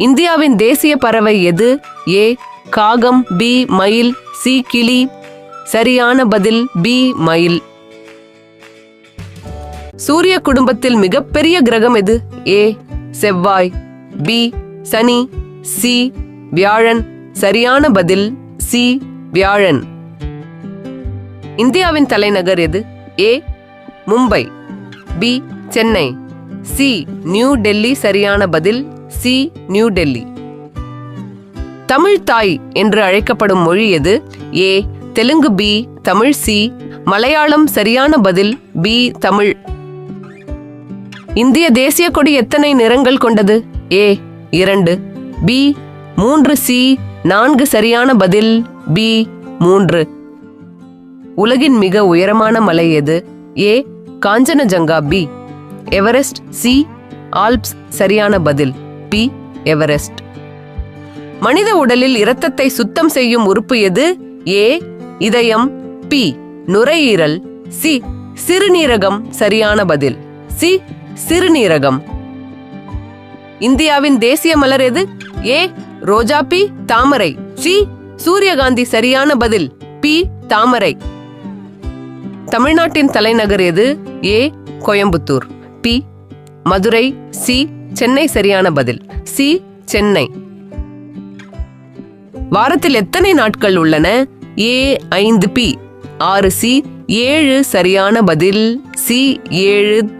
இந்தியாவின் தேசிய பறவை எது? ஏ காகம் பி மயில் சி கிளி. சரியான பதில் பி மயில். சூரிய குடும்பத்தில் மிகப்பெரிய கிரகம் எது? ஏ செவ்வாய். பி சனி. சி வியாழன். சரியான பதில் சி வியாழன். இந்தியாவின் தலைநகர் எது? A Mumbai. B Chennai. C New Delhi சரியான பதில் சி நியூ டெல்லி. தமிழ் தாய் என்று அழைக்கப்படும் மொழி எது? A Telugu B Tamil C Malayalam சரியான பதில் பி தமிழ். இந்திய தேசிய கொடி எத்தனை நிறங்கள் கொண்டது? ஏ இரண்டு. பி மூன்று சி நான்கு சரியான பதில் பி மூன்று. உலகின் மிக உயரமான மலை எது? A Kanchenjunga B. Everest C Alps சரியான பதில். B Everest. மனித உடலில் இரத்தத்தை சுத்தம் செய்யும் உறுப்பு எது? ஏ இதயம். பி நுரையீரல். சி சிறுநீரகம். சரியான பதில். சி சிறுநீரகம். இந்தியாவின் தேசிய மலர் எது? ஏ ரோஜா பி தாமரை. சி சூரியகாந்தி. சரியான பதில். பி தாமரை. தமிழ்நாட்டின் தலைநகர் எது? A Coimbatore. B Madurai. C Chennai சரியான பதில். சி சென்னை. வாரத்தில் எத்தனை நாட்கள் உள்ளன? ஏ ஐந்து பி. ஆறு சி. ஏழு சரியான பதில். சி ஏழு